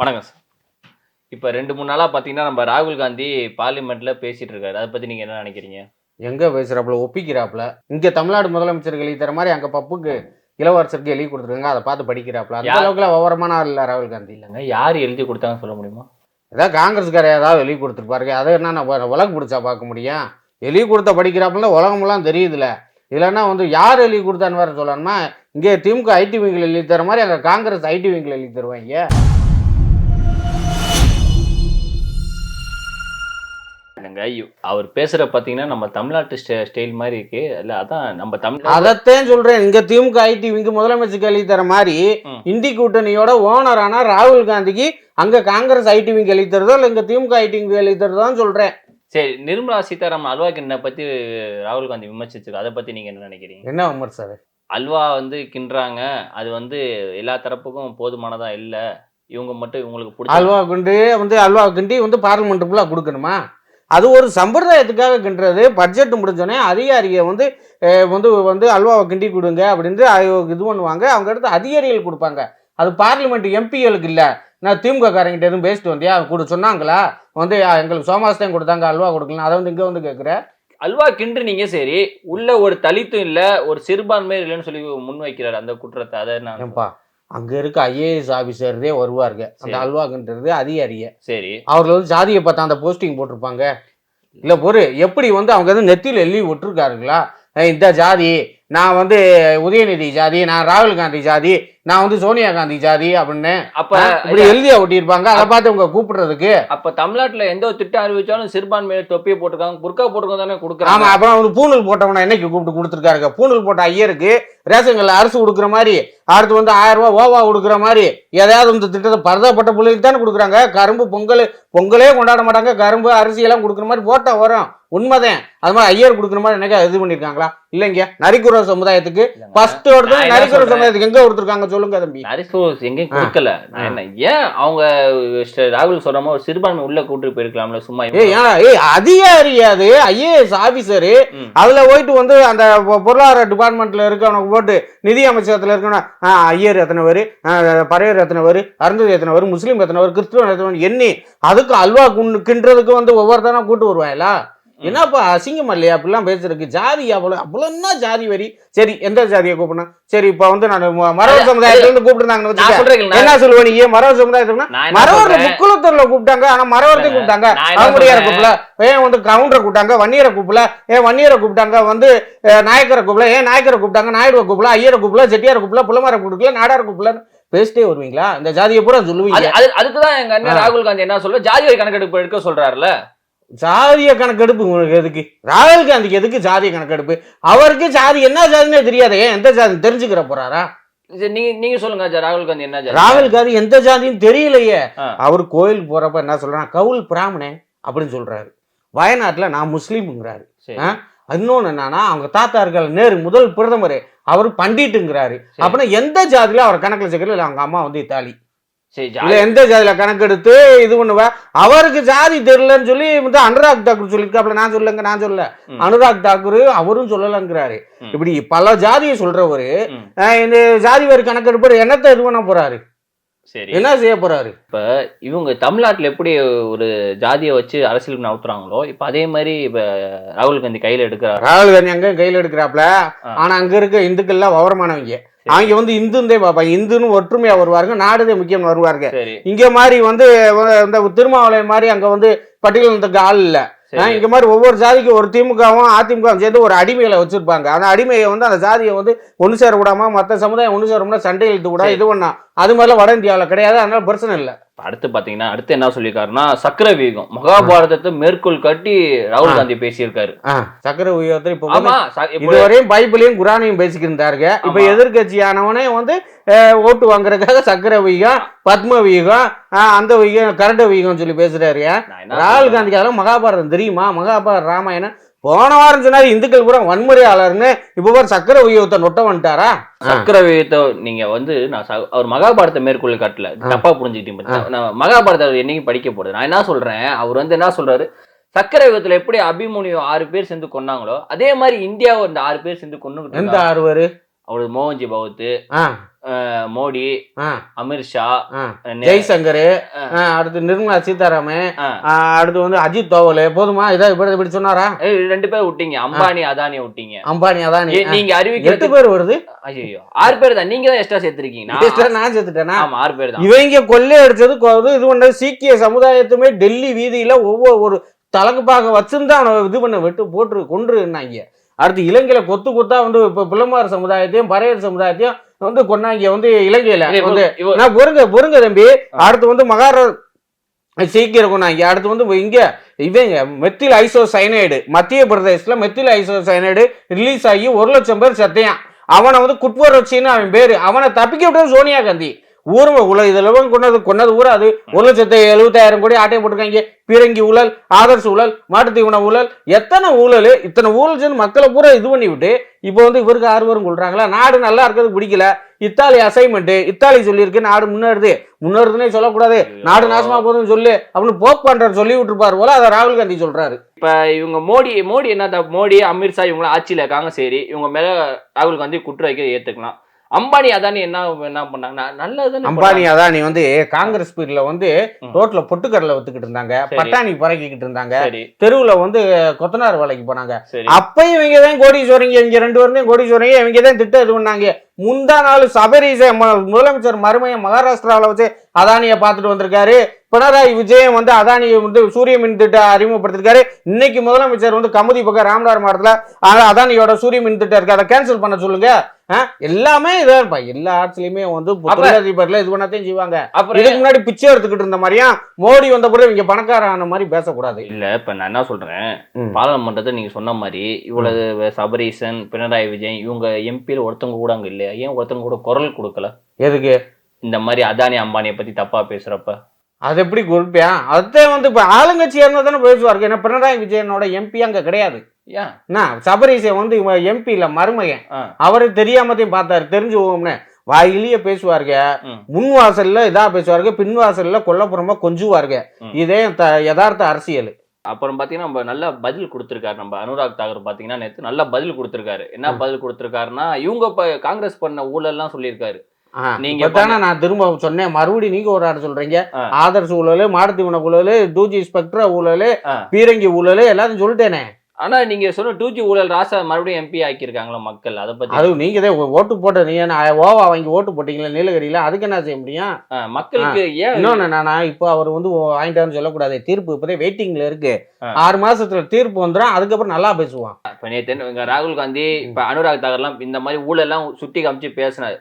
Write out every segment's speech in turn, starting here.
வணக்கம் சார். இப்போ ரெண்டு மூணு நாளாக பார்த்தீங்கன்னா நம்ம ராகுல் காந்தி பார்லிமெண்ட்ல பேசிட்டு இருக்காரு. அதை பற்றி நீங்கள் என்ன நினைக்கிறீங்க? எங்க பேசுறாப்புல? ஒப்பிக்கிறாப்புல. இங்க தமிழ்நாடு முதலமைச்சருக்கு எழுதி தர மாதிரி அங்க பப்புக்கு இளவரசருக்கு எழுதி கொடுத்துருக்காங்க. அதை பார்த்து படிக்கிறாப்புல. அந்த யார்? அளவுக்குலாம் விவரமான இல்ல ராகுல் காந்தி. இல்ல இல்லைங்க யார் எழுதி கொடுத்தாங்கன்னு சொல்ல முடியுமா? ஏதாவது காங்கிரஸ்கார ஏதாவது எழுதி கொடுத்துருப்பாருங்க அதை என்ன நான் விளக்கு பிடிச்சா பார்க்க முடியும்? எழுதி கொடுத்த படிக்கிறாப்புல உலகமெல்லாம் தெரியுதுல. இல்லைன்னா வந்து யார் எழுதி கொடுத்தான்னு வேற சொல்லணுமா? இங்கே திமுக ஐடி விங்கில் எழுதி தர மாதிரி அங்கே காங்கிரஸ் ஐடி விங்கில் எழுதி தருவாங்க. ஐயோ, அவர் பேசுற பார்த்தீங்கன்னா நம்ம தமிழ்நாட்டு ஸ்டே ஸ்டைல் மாதிரி இருக்கு. இல்லை அதான் நம்ம தமிழ் அதைத்தான் சொல்றேன். இங்க திமுக ஐடி விங்கு முதலமைச்சருக்கு எழுதி தர மாதிரி. இந்தி கூட்டணியோட ஓனரான ராகுல் காந்திக்கு அங்க காங்கிரஸ் ஐடி விங் எழுதி தருதோ இல்லை இங்க திமுக ஐடி விங் எழுதி தருதோன்னு சொல்றேன். சரி நிர்மலா சீதாராமன் அல்வா கிண்ண பற்றி ராகுல் காந்தி விமர்சிச்சிருக்கு. அதை பற்றி நீங்கள் என்ன நினைக்கிறீங்க? என்ன விமர்சனம்? அல்வா வந்து கிண்டுறாங்க. அது வந்து எல்லா தரப்புக்கும் போதுமானதா இல்லை. இவங்க மட்டும் இவங்களுக்கு பிடிச்ச அல்வா கிண்டு வந்து அல்வா கிண்டி வந்து பார்லிமெண்ட் ஃபுல்லாக கொடுக்கணுமா? அது ஒரு சம்பிரதாயத்துக்காக கிண்டுறது. பட்ஜெட் முடிஞ்சோடனே அதிகாரியை வந்து வந்து வந்து அல்வாவை கிண்டி கொடுங்க அப்படின்ட்டு இது பண்ணுவாங்க. அவங்க அடுத்து அதிகாரிகள் கொடுப்பாங்க. அது பார்லிமெண்ட் எம்பிகளுக்கு இல்லை. நான் திமுக காரங்கிட்ட எதுவும் பேசிட்டு வந்தியா? கூட சொன்னாங்களா? வந்து "ஆ, எங்களுக்கு சோமாஸ் தான் கொடுத்தாங்க அல்வா கொடுக்கலாம். அதை வந்து இங்கே வந்து கேட்குறேன் அல்வா கிண்டுனீங்க சரி. உள்ள ஒரு தலித்தும் இல்ல ஒரு சிறுபான்மை இல்லைன்னு சொல்லி முன் வைக்கிறாரு அந்த குற்றத்தை. அதை நான் அங்கே இருக்க ஐஏஎஸ் ஆஃபீஸர்தே வருவாருங்க. அந்த சரி. அல்வா கிண்டுறது அதிகாரியை சரி. அவர்கள் வந்து ஜாதியை பார்த்தா அந்த போஸ்டிங் போட்டிருப்பாங்க. இல்லை பொறு எப்படி வந்து அவங்க வந்து நெத்தியில் எழுதி விட்டுருக்காருங்களா? இந்த ஜாதி நான் வந்து உதயநிதி ஜாதி நான் ராகுல் காந்தி ஜாதி நான் வந்து சோனியா காந்தி ஜாதி அப்படின்னு அப்ப இப்படி எழுதியா ஒட்டியிருப்பாங்க. அதை பார்த்து உங்க கூப்பிடுறதுக்கு. அப்ப தமிழ்நாட்டுல எந்த ஒரு திட்டம் அறிவிச்சாலும் சிறுபான்மையை தொப்பியை போட்டிருக்காங்க. புர்கா போட்டிருக்காங்க தானே ஆமா கொடுக்குறாங்க அப்புறம் வந்து பூணூல் போட்டவனை என்னைக்கு கூப்பிட்டு கொடுத்துருக்காருங்க? பூணூல் போட்ட ஐயருக்கு ரேஷன்கள் அரசு கொடுக்குற மாதிரி அடுத்து வந்து ஆயிரம் ரூபாய் ஓவா கொடுக்குற மாதிரி ஏதாவது இந்த திட்டத்தை பரதப்பட்ட பிள்ளைகளுக்கு தானே கொடுக்குறாங்க. கரும்பு பொங்கல் பொங்கலே கொண்டாட மாட்டாங்க. கரும்பு அரிசி எல்லாம் கொடுக்குற மாதிரி போட்டா வரும். உண்மைதான். அது மாதிரி ஐயர் கொடுக்குற மாதிரி என்னைக்கா இது பண்ணிருக்காங்களா இல்லைங்க நரிக்குற சமுதாயத்துக்கு ஃபர்ஸ்ட் ஒருத்தர் நரிக்குற? சமுதாயத்துக்கு எங்க கொடுத்துருக்காங்க சொல்லுங்க தம்பி நரிசோஸ் எங்கேயும். கொடுக்கல நான். என்ன ஏன் அவங்க ராகுல் சொல்ற மாதிரி ஒரு சிறுபான்மை உள்ள கூட்டு போயிருக்கலாம்ல சும்மா ஏய் ஏன்னா ஏய் அதிகாரி அது ஐஏஎஸ் ஆபீசரு. அதுல போயிட்டு வந்து அந்த பொருளாதார டிபார்ட்மெண்ட்ல இருக்கவனுக்கு போட்டு நிதி அமைச்சகத்துல இருக்கணும் ஐயர் எத்தனை பேர் பறையர் எத்தனை பேர் அருந்ததி எத்தனை பேர் முஸ்லீம் எத்தனை பேர் கிறிஸ்துவன் எத்தனை எண்ணி அதுக்கு அல்வா குண்டு கிண்டுறதுக்கு வந்து ஒவ்வொருத்தனா கூட்டு வருவாங்களா என்னப்பா அசிங்கம் இல்லையா? அப்படிலாம் பேசுறதுக்கு ஜாதி அவ்வளோ அவ்வளோ என்ன ஜாதி வரி. சரி எந்த ஜாதியை கூப்பிடணும்? சரி இப்போ வந்து நான் ம- மரவர் அது- சமுதாயத்துல இருந்து நான் என்ன சொல்லுவேன் நீ? நான் என்ன மரவர் முக்குளத்தூர்ல கூப்பிட்டாங்க ஆனா மரவரத்தை கூப்பிட்டாங்க. அவங்களுடைய? கூப்பிடல. ஏன் வந்து கவுண்டரை கூப்பிட்டாங்க வன்னியரை கூப்பிடல? ஏன் வன்னியரை கூப்பிட்டாங்க வந்து நாயக்கரை கூப்பிடல? ஏன் நாயக்கரை கூப்பிட்டாங்க நாயுடுவை கூப்பிடல? ஐயரை கூப்பிடல? செட்டியாரை கூப்பிடல? புலமாரை கூப்பிடல? நாடாரை கூப்பிடல? பேசிட்டே வருவீங்களா? இந்த ஜாதியை பூரா சொல்லுவீங்க. அது அது- அதுக்குதான் எங்க அண்ணன். ராகுல் காந்தி என்ன சொல்ல ஜாதி வரி கணக்கெடுப்பு எடுக்க சொல்றாருல ஜாதிய கணக்கெடுப்பு உங்களுக்கு எதுக்கு? ராகுல் காந்திக்கு எதுக்கு ஜாதிய கணக்கெடுப்பு? அவருக்கு ஜாதி என்ன ஜாதினே தெரியாது ஏன் எந்த ஜாதி தெரிஞ்சுக்கிற போறாரா? நீங்க நீங்க சொல்லுங்க ராகுல் காந்தி என்ன ஜாதி? ராகுல் காந்தி எந்த ஜாதின்னு தெரியலையே. அவர் கோயிலுக்கு போறப்ப என்ன சொல்றாரு கவுல் பிராமணன் அப்படின்னு சொல்றாரு. வயநாட்டுல நான் முஸ்லீம்ங்கிறாரு? இன்னொன்னு என்னன்னா அவங்க தாத்தா இருக்காரு நேரு முதல் பிரதமர் அவர் பண்டிட்டுங்கிறாரு. அப்படின்னா எந்த ஜாதியில அவர் கணக்குல சேர்க்கல அவங்க அம்மா வந்து இத்தாலி. இல்ல எந்த ஜாதியில கணக்கெடுத்து இது பண்ணுவா? அவருக்கு ஜாதி தெரியலன்னு சொல்லி வந்து அனுராக் தாக்கூர் சொல்லியிருக்காப்ல நான் சொல்லுங்க நான் சொல்ல ம். அனுராக் தாக்கூர் அவரும் சொல்லலங்கிறாரு. இப்படி பல ஜாதியை சொல்றவரு இந்த ஜாதி வரி கணக்கெடுப்பு என்னத்தை இது பண்ண போறாரு? சரி. என்ன செய்ய போறாரு? இவங்க தமிழ்நாட்டுல எப்படி ஒரு ஜாதியை வச்சு அரசியல் நவுத்துறாங்களோ இப்ப அதே மாதிரி இப்ப ராகுல் காந்தி கையில எடுக்கிறாரு. ராகுல் காந்தி அங்க கையில எடுக்கிறாப்ல. ஆனா அங்க இருக்க இந்துக்கள்லாம் விவரமானவங்க அவங்க வந்து இந்துந்தே பார்ப்பாங்க இந்துன்னு ஒற்றுமையா வருவாருங்க நாடுதே முக்கியம் வருவாருங்க. சரி. இங்க மாதிரி வந்து இந்த திருமாவளவன் மாதிரி அங்க வந்து பட்டியலினத்துக்கு ஆள் இல்ல. ஆ, சரி. இங்க மாதிரி ஒவ்வொரு ஜாதிக்கு ஒரு திமுகவும் அதிமுகவும் சேர்ந்து ஒரு அடிமைகளை வச்சிருப்பாங்க. அந்த அடிமையை வந்து அந்த ஜாதியை வந்து ஒன்று சேர விடாம மற்ற சமுதாயம் ஒன்று சேர முடியாது சண்டை இழுத்து கூட. இது பண்ணா அது மாதிரிலாம் வட இந்தியாவில் கிடையாது அதனால பிரச்சனை இல்லை. அடுத்து பாத்தீங்கன்னா அடுத்து என்ன சொல்லியிருக்காருன்னா சக்கர வீகம் மகாபாரதத்தை மேற்கோள் காட்டி ராகுல். காந்தி பேசியிருக்காரு சக்கர உயரத்தில் இப்போ இதுவரையும் பைபிளையும் குரானையும் பேசிக்கிருந்தாருங்க இப்ப. எதிர்கட்சியானவனே வந்து ஓட்டு வாங்குறதுக்காக சக்கர வீகம் பத்ம அஹ், அந்த வீகம் கரண்ட வீகம் சொல்லி பேசுறாரு ராகுல் சொல்றேன்? காந்திக்கு அதெல்லாம் மகாபாரதம் தெரியுமா மகாபாரத ராமாயணம் போன வாரம் சொன்னாரு இந்துக்கள் பூரா வன்முறையாளர்னு. இப்போ பாரு சக்கர உயவத்தை நொட்ட வந்துட்டாரா? சக்கர வீகத்தை நீங்க வந்து நான் அவர் மகாபாரத மேற்கோள் காட்டல. தப்பா புரிஞ்சுக்கிட்டீங்க நான் மகாபாரத என்னைக்கும் படிக்க போறது. நான் என்ன சொல்றேன்? அவர் வந்து என்ன சொல்றாரு? சக்கர யுகத்துல எப்படி அபிமன்யு ஆறு பேர் சேர்ந்து கொன்னாங்களோ அதே மாதிரி இந்தியாவை இந்த ஆறு பேர் சேர்ந்து கொண்டு எந்த ஆறுவரு அவரு மோகன்ஜி பகவத் மோடி அமித்ஷா ஜெய்சங்கர். அடுத்து நிர்மலா சீதாராமன் அடுத்து வந்து அஜித் தோவல். போதுமா? இதை இப்படி இப்படி சொன்னாரா? ரெண்டு பேர் விட்டீங்க. அம்பானி அதானிய விட்டீங்க. அம்பானி அதானி. நீங்க எட்டு அறிவிக்கிறது பேர் வருது? ஐயோ ஆறு பேர் தான். நீங்க தான் எக்ஸ்ட்ரா சேர்த்திருக்கீங்க. நான் Extra நான் சேர்த்துட்டேனா? ஆமா ஆறு பேர் தான். இவங்க கொள்ளை அடிச்சது இது பண்ணது சீக்கிய சமுதாயத்துமே டெல்லி வீதியில ஒவ்வொரு ஒரு தலகுப்பாக வச்சிருந்தா அவனை இது பண்ண விட்டு போட்டு கொன்றுனாங்க. அடுத்து இலங்கையில கொத்து கொத்தா வந்து இப்ப பிள்ளைமார் சமுதாயத்தையும் பறையர் சமுதாயத்தையும் வந்து கொண்டாங்க வந்து இலங்கையில. வந்து நான் பொறுங்க பொறுங்க தம்பி. அடுத்து வந்து மகாரா சீக்கிரம் கொண்டாங்க அடுத்து வந்து இங்க இவங்க மெத்தில் ஐசோ சைனைடு மத்திய பிரதேசத்துல மெத்தில் ஐசோ சைனைடு ரிலீஸ் ஆகி ஒரு லட்சம் பேர் செத்தையான் அவனை வந்து குட்புரட்சின்னு அவன் பேரு. அவனை தப்பிக்க விட்டது சோனியா காந்தி. ஊர்வ உல இதுல கொண்டது கொன்னது ஊரா அது? ஒரு லட்சத்தி எழுபத்தாயிரம் கோடி ஆட்டையை போட்டிருக்காங்க. பீரங்கி ஊழல் ஆதர்ஸ் ஊழல் மாட்டுத்தீவன ஊழல் எத்தனை ஊழல் இத்தனை ஊழல் மக்களை பூரா இது பண்ணி விட்டு இப்போ வந்து இவருக்கு ஆர்வம் கொள்றாங்களா நாடு நல்லா இருக்கிறது பிடிக்கல. இத்தாலி அசைன்மெண்ட் இத்தாலி சொல்லியிருக்கு நாடு முன்னேறுது. முன்னேறுதுன்னே சொல்லக்கூடாது. நாடு நாசமா போகுதுன்னு சொல்லு அப்படின்னு போப் பண்றாரு சொல்லி விட்டுருப்பாரு போல அதை ராகுல் காந்தி சொல்றாரு. இப்ப இவங்க மோடி மோடி என்ன? மோடி அமித்ஷா இவங்க ஆட்சியில இருக்காங்க சரி. இவங்க மேல ராகுல் காந்தி குற்ற வைக்க ஏத்துக்கலாம். அம்பானி அதானி என்ன என்ன பண்ணாங்க? ந- நல்லதுதானே அம்பானி அதானி வந்து காங்கிரஸ் பீரியட்ல வந்து. ரோட்ல பொட்டுக்கடலை வித்துக்கிட்டு இருந்தாங்க. பட்டாணி பறக்கிக்கிட்டு இருந்தாங்க தெருவுல வந்து கொத்தனார் வேலைக்கு போனாங்க. அப்பயும் இவங்க தான் கோடீஸ்வரங்க இவங்க ரெண்டு பேரும் கோடீஸ்வரங்க இவங்க தான் திட்டம் இது பண்ணாங்க முந்தா நாள் சபரிசை முதலமைச்சர் மருமையை மகாராஷ்டிராவில் வச்சு அதானியை பார்த்துட்டு வந்திருக்காரு. பினராயி விஜயன் வந்து அதானியை வந்து சூரிய மின் திட்டம் அறிமுகப்படுத்திருக்காரு. இன்னைக்கு முதலமைச்சர் வந்து கமுதி பக்கம் ராமநாதர் மாவட்டத்தில் அதானியோட சூரிய மின் திட்டம் இருக்கு அதை கேன்சல் பண்ண சொல்லுங்க? எல்லாமே இதா இருப்பா. எல்லா ஆட்சிலையுமே வந்து தொழிலதிபர்ல இது பண்ணத்தையும் செய்வாங்க. அப்புறம் இதுக்கு முன்னாடி பிச்சை எடுத்துக்கிட்டு இருந்த மாதிரியா? மோடி வந்த பிறகு இவங்க பணக்காரான மாதிரி பேசக்கூடாது. இல்ல இப்ப நான் என்ன சொல்றேன். பாராளுமன்றத்தை நீங்க சொன்ன மாதிரி இவ்வளவு சபரீசன் பினராயி விஜயன் இவங்க எம்பியில் ஒருத்தவங்க கூட அங்க இல்லையா? ஏன் ஒருத்தவங்க கூட குரல் கொடுக்கல? எதுக்கு? இந்த மாதிரி அதானி அம்பானியை பத்தி தப்பா பேசுறப்ப. அது எப்படி குறிப்பியா அதான் வந்து இப்போ ஆளுங்கட்சியாக இருந்தால் தானே பேசுவார்கள் ஏன்னா பினராயி விஜயனோட எம்பி அங்கே கிடையாது. சபரீசை வந்து இவன் எம்பி இல்லை மருமகன். அவரு தெரியாமத்தையும் பார்த்தாரு தெரிஞ்சு போவோம்னு வாயிலேயே பேசுவாருங்க. முன் வாசல்ல இதா பேசுவாருங்க பின் வாசல்ல கொல்லப்புறமா கொஞ்சுவாருங்க. இதே யதார்த்த அரசியல் அப்புறம் பாத்தீங்கன்னா நம்ம நல்ல பதில் கொடுத்திருக்காரு நம்ம அனுராக் தாகூர் பாத்தீங்கன்னா நேத்து நல்ல பதில் கொடுத்திருக்காரு என்ன. பதில் கொடுத்திருக்காருன்னா இவங்க இப்ப காங்கிரஸ் பண்ண ஊழல்லாம் சொல்லியிருக்காரு நீங்க தானே நான் திரும்ப சொன்னேன் மறுபடியும் நீங்க ஒரு ஆடு சொல்றீங்க. ஆதர்ஸ் ஊழல் மாடுத்தீவன ஊழல் டூஜி ஸ்பெக்ட்ரா ஊழல். பீரங்கி ஊழல் எல்லாத்தையும் சொல்லிட்டேனே ஆனா நீங்க சொன்ன டூ ஜி ஊழல் ராசா மறுபடியும் எம்பி ஆக்கியிருக்காங்களா மக்கள்? அதை பத்தி அது நீங்க தான் ஓட்டு போட்ட நீ ஓவா வாங்கி ஓட்டு போட்டீங்களா நீலகிரியில? அதுக்கு என்ன செய்ய முடியும்? மக்களுக்கு ஏன் இன்னொன்னு நானா இப்போ அவர் வந்து வாங்கிட்டாருன்னு சொல்லக்கூடாது. தீர்ப்பு இப்போதே வெயிட்டிங்ல இருக்கு. ஆறு மாசத்துல தீர்ப்பு வந்துடும் அதுக்கப்புறம் நல்லா பேசுவான். இப்ப இவங்க ராகுல் காந்தி இப்ப அனுராக் தாகர்லாம் இந்த மாதிரி ஊழல்லாம் சுட்டி காமிச்சு பேசினாரு.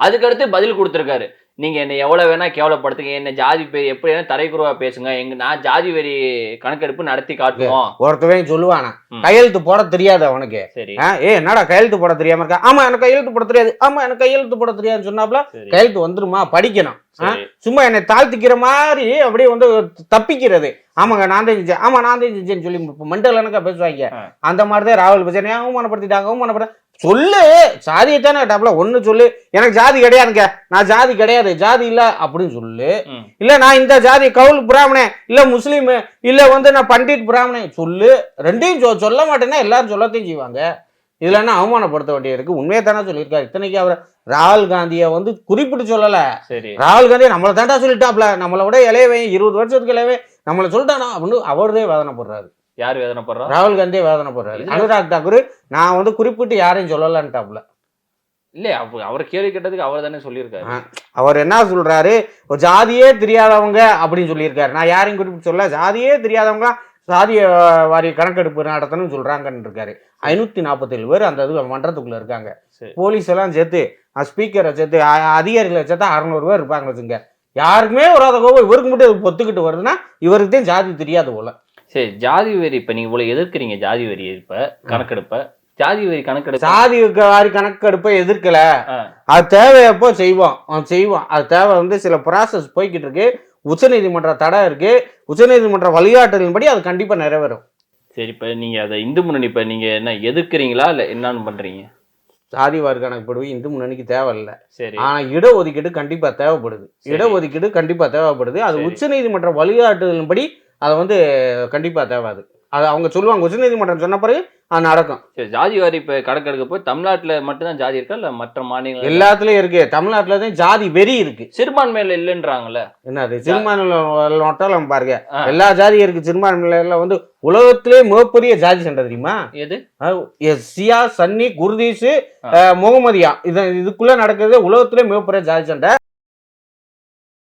அதுக்கடுத்து பதில் கொடுத்திருக்காரு. நீங்க என்ன எவ்வளவு வேணா கேவலப்படுத்துங்க. என்ன ஜாதி பேர் எப்படி வேணா தரைக்குறவா பேசுங்க. எங்க நான் ஜாதி வெறி கணக்கெடுப்பு நடத்தி காட்டுவோம் ஒருத்தவன் சொல்லுவானா. கையெழுத்து போட தெரியாது அவனுக்கு. சரி. ஏ என்னடா கையெழுத்து போட தெரியாம இருக்கா? ஆமா எனக்கு கையெழுத்து போட தெரியாது. ஆமா எனக்கு கையெழுத்து போட தெரியாதுன்னு சொன்னாப்ல சரி. கையெழுத்து வந்துருமா? படிக்கணும். சும்மா என்னை தாழ்த்திக்கிற மாதிரி அப்படியே வந்து தப்பிக்கிறது. ஆமாங்க நான் தான் செஞ்சேன். ஆமா நான் தான் செஞ்சேன்னு சொல்லி மண்டல எனக்கா பேசுவாங்க. அந்த மாதிரி தான் ராகுல் பச்சனை அவமானப்படுத்திட்டாங்க. அவமானப்பட சொல்லு. ஜாதியை தானே கேட்டாப்ல ஒண்ணு சொல்லு. எனக்கு ஜாதி கிடையாதுங்க. நான் ஜாதி கிடையாது. ஜாதி இல்ல அப்படின்னு சொல்லு. இல்ல நான் இந்த ஜாதி கவுல் பிராமணன் இல்ல முஸ்லீம் இல்ல வந்து நான் பண்டிட் பிராமணன் சொல்லு. ரெண்டையும் சொ- சொல்ல மாட்டேன்னா எல்லாரும் சொல்லத்தையும் செய்வாங்க. இதுல என்ன அவமானப்படுத்த வேண்டியிருக்கு உண்மையை தானே சொல்லியிருக்காரு. இத்தனைக்கு அவர் ராகுல் காந்தியை வந்து குறிப்பிட்டு சொல்லல. சரி. ராகுல் காந்தி நம்மளை தாண்டா சொல்லிட்டாப்ல நம்மளை விட இளையவன் இருபது வருஷத்துக்கு இளையவன் நம்மளை சொல்லிட்டானா அப்படின்னு அவர்தே வேதனைப்படுறாரு யார் வேதனைப்படுறா? ராகுல் காந்தியே வேதனைப்படுறாரு. இதுல- அனுராக் தாக்கூர் நான் வந்து குறிப்பிட்டு யாரையும் சொல்லலன்ட்டாப்ல இல்ல அவ- அவர் கேள்வி கேட்டதுக்கு அவர் தானே சொல்லியிருக்காரு. அவர் என்ன சொல்றாரு? ஒரு ஜாதியே தெரியாதவங்க அப்படின்னு சொல்லியிருக்காரு. நான் யாரையும் குறிப்பிட்டு சொல்ல ஜாதியே தெரியாதவங்க சாதிய வாரிய கணக்கெடுப்பு நடத்தணும்னு சொல்றாங்கன்னு இருக்காரு. ஐநூத்தி நாற்பத்தேழு பேர் அந்த இது மன்றத்துக்குள்ள இருக்காங்க. போலீஸ் எல்லாம் சேர்த்து ஸ்பீக்கரை சேர்த்து அதிகாரிகளை சேர்த்தா அறநூறு பேர் இருப்பாங்க வச்சுங்க. யாருக்குமே வராத கோபம் இவருக்கு மட்டும் பொத்துக்கிட்டு வருதுன்னா இவருக்கு தான் ஜாதி தெரியாது போல. சரி ஜாதி வெறி இப்ப நீங்க இவ்வளவு எதிர்க்கிறீங்க ஜாதி வெறி இப்ப கணக்கெடுப்ப. ஜாதி வெறி கணக்கெடுப்பு. சாதி வாரி கணக்கெடுப்பை எதிர்க்கல. அது தேவையப்போ செய்வோம். செய்வோம். அது தேவை வந்து சில ப்ராசஸ் போய்கிட்டு இருக்கு. உச்சநீதிமன்ற தடை இருக்கு. உச்சநீதிமன்ற வழிகாட்டுதலின்படி அது கண்டிப்பா நிறைவேறும். சரி இப்ப நீங்க அதை இந்து முன்னணி இப்ப நீங்க என்ன எதிர்க்கிறீங்களா இல்ல என்னன்னு பண்றீங்க? சாதி வாரி கணக்குப்படுவது இந்து முன்னணிக்கு தேவையில்லை. சரி. ஆனா இடஒதுக்கீடு கண்டிப்பா தேவைப்படுது. இடஒதுக்கீடு கண்டிப்பா தேவைப்படுது. அது. உச்சநீதிமன்ற வழிகாட்டுதலின்படி அதை வந்து கண்டிப்பா தேவை அது. அது அவங்க சொல்லுவாங்க உச்சநீதிமன்றம் சொன்ன பிறகு அது நடக்கும். சரி ஜாதி வாரி இப்ப கணக்கெடுக்க போய் தமிழ்நாட்டுல மட்டும்தான் ஜாதி இருக்கா? இல்ல மற்ற மாநிலங்கள் எல்லாத்துலயும் இருக்கு. தமிழ்நாட்டுல தான் ஜாதி வெறி இருக்கு. சிறுபான்மையில இல்லைன்றாங்கல்ல? என்னது? சிறுபான்மையில பாருங்க. எல்லா ஜாதியும் இருக்கு. சிறுபான்மையில வந்து உலகத்திலே மிகப்பெரிய ஜாதி சண்டை தெரியுமா? எது? அஹ் எஸ் சியா சன்னி குர்தீஸ் ஆ. முகமதியா. இது இதுக்குள்ள நடக்கிறது உலகத்திலே மிகப்பெரிய ஜாதி சண்டை.